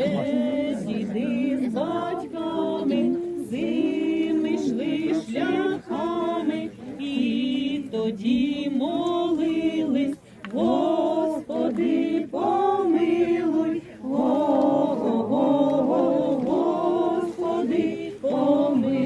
ще діди з батьками, сими йшли шляхами, і тоді молились, Господи, помилуй, Го-го-го, Господи, помилуй.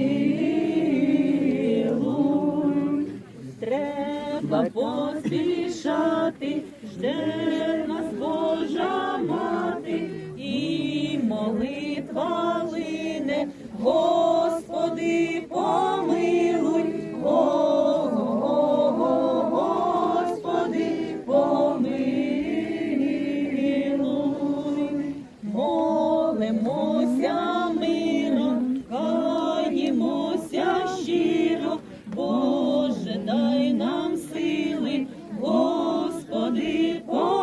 Треба поспішати, жде нас Божа мати, і молитва лине, Господи, помилуй, Господи, помилуй. Молимося миром, каємося щиро, Боже, дай нам сили, Господи, помилуй,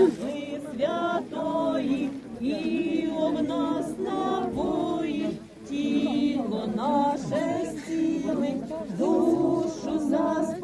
Світ святої, і об нас напої, тіло наше сіли, душу заспокоїть,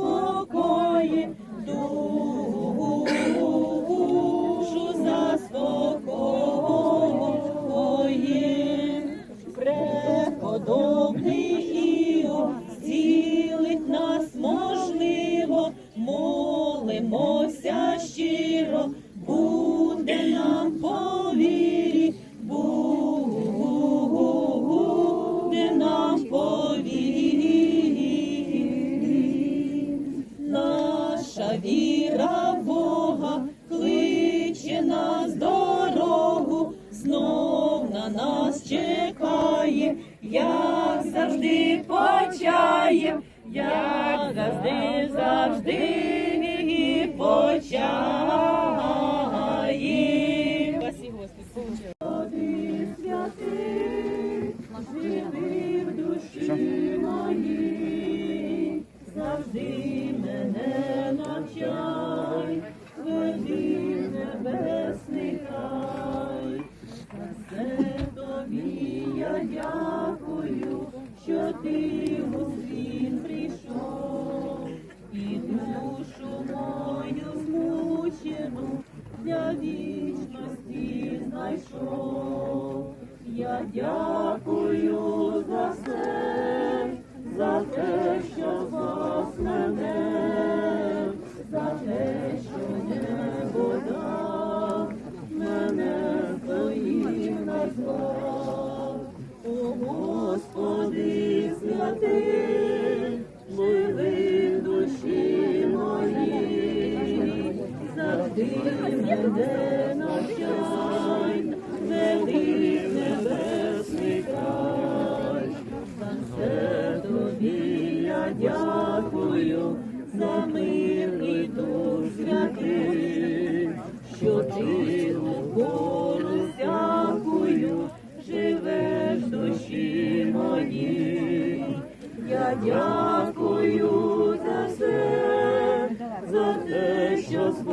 як завжди почає, як завжди, завжди почає. Спасі Господи. Господи святий, живи в душі моїй, завжди мене навчай, веди ти прийшов, і душу мою змучену для вічності знайшов. Я дякую дякую, за мир і дух святий, що ти у всякую живеш душі моїй. Я дякую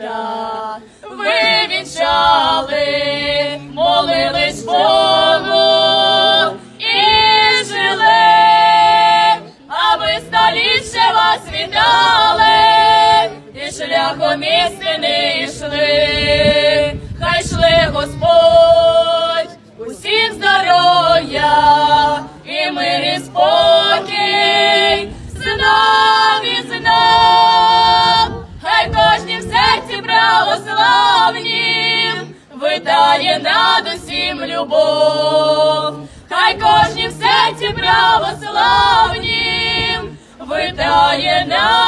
літа, ви молились витає над усім любов, хай кожні в серці православнім витає над